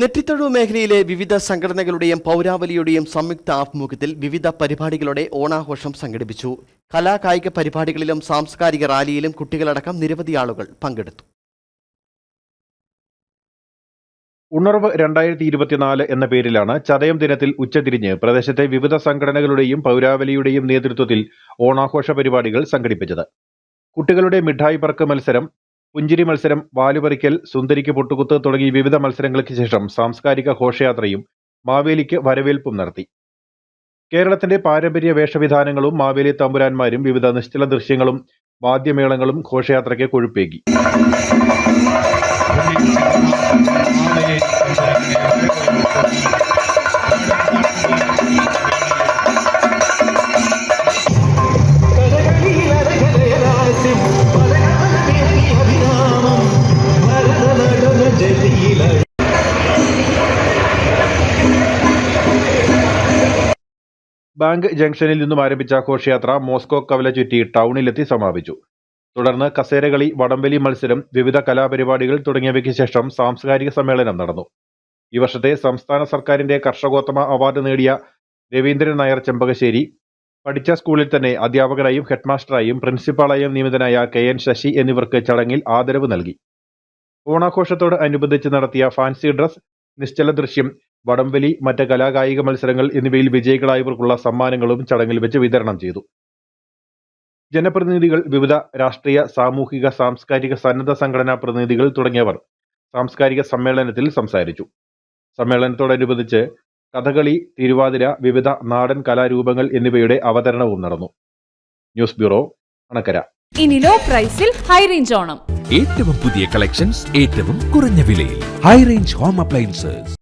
നെറ്റിത്തഴു മേഖലയിലെ വിവിധ സംഘടനകളുടെയും പൗരാവലിയുടെയും സംയുക്ത ആഭിമുഖ്യത്തിൽ വിവിധ പരിപാടികളുടെ ഓണാഘോഷം സംഘടിപ്പിച്ചു. കലാകായിക പരിപാടികളിലും സാംസ്കാരിക റാലിയിലും കുട്ടികളടക്കം നിരവധി ആളുകൾ പങ്കെടുത്തു. ഉണർവ് രണ്ടായിരത്തി ഇരുപത്തിനാല് എന്ന പേരിലാണ് ചതയം ദിനത്തിൽ ഉച്ചതിരിഞ്ഞ് പ്രദേശത്തെ വിവിധ സംഘടനകളുടെയും പൗരാവലിയുടെയും നേതൃത്വത്തിൽ ഓണാഘോഷ പരിപാടികൾ സംഘടിപ്പിച്ചത്. കുട്ടികളുടെ മിഠായി പറക്ക് മത്സരം പുഞ്ചിരി മത്സരം വാലുപറിക്കൽ സുന്ദരിക്ക് പൊട്ടുകുത്ത് തുടങ്ങി വിവിധ മത്സരങ്ങൾക്ക് ശേഷം സാംസ്കാരിക ഘോഷയാത്രയും മാവേലിക്ക് വരവേൽപ്പും നടത്തി. കേരളത്തിന്റെ പാരമ്പര്യ വേഷവിധാനങ്ങളും മാവേലി തമ്പുരാന്മാരും വിവിധ നിശ്ചല ദൃശ്യങ്ങളും വാദ്യമേളങ്ങളും ഘോഷയാത്രയ്ക്ക് കൊഴുപ്പേകി. ബാങ്ക് ജംഗ്ഷനിൽ നിന്നും ആരംഭിച്ച ഘോഷയാത്ര മോസ്കോ കവല ചുറ്റി ടൗണിലെത്തി സമാപിച്ചു. തുടർന്ന് കസേരകളി വടംവലി മത്സരം വിവിധ കലാപരിപാടികൾ തുടങ്ങിയവയ്ക്ക് ശേഷം സാംസ്കാരിക സമ്മേളനം നടന്നു. ഈ വർഷത്തെ സംസ്ഥാന സർക്കാരിന്റെ കർഷകോത്തമ അവാർഡ് നേടിയ രവീന്ദ്രൻ നായർ ചെമ്പകശ്ശേരി പഠിച്ച സ്കൂളിൽ തന്നെ അധ്യാപകനായും ഹെഡ്മാസ്റ്ററായും പ്രിൻസിപ്പാളായും നിയമിതനായ കെ എൻ ശശി എന്നിവർക്ക് ചടങ്ങിൽ ആദരവ് നൽകി. ഓണാഘോഷത്തോട് അനുബന്ധിച്ച് നടത്തിയ ഫാൻസി ഡ്രസ് നിശ്ചല ദൃശ്യം വടംവലി മറ്റ് കലാകായിക മത്സരങ്ങൾ എന്നിവയിൽ വിജയികളായവർക്കുള്ള സമ്മാനങ്ങളും ചടങ്ങിൽ വെച്ച് വിതരണം ചെയ്തു. ജനപ്രതിനിധികൾ വിവിധ രാഷ്ട്രീയ സാമൂഹിക സാംസ്കാരിക സന്നദ്ധ സംഘടനാ പ്രതിനിധികൾ തുടങ്ങിയവർ സാംസ്കാരിക സമ്മേളനത്തിൽ സംസാരിച്ചു. സമ്മേളനത്തോടനുബന്ധിച്ച് കഥകളി തിരുവാതിര വിവിധ നാടൻ കലാരൂപങ്ങൾ എന്നിവയുടെ അവതരണവും നടന്നു. News bureau Anakkara. ഇനി ലോ പ്രൈസിൽ ഹൈ റേഞ്ച് ഓണം. ഏറ്റവും പുതിയ കളക്ഷൻസ് ഏറ്റവും കുറഞ്ഞ വിലയിൽ. High range home appliances.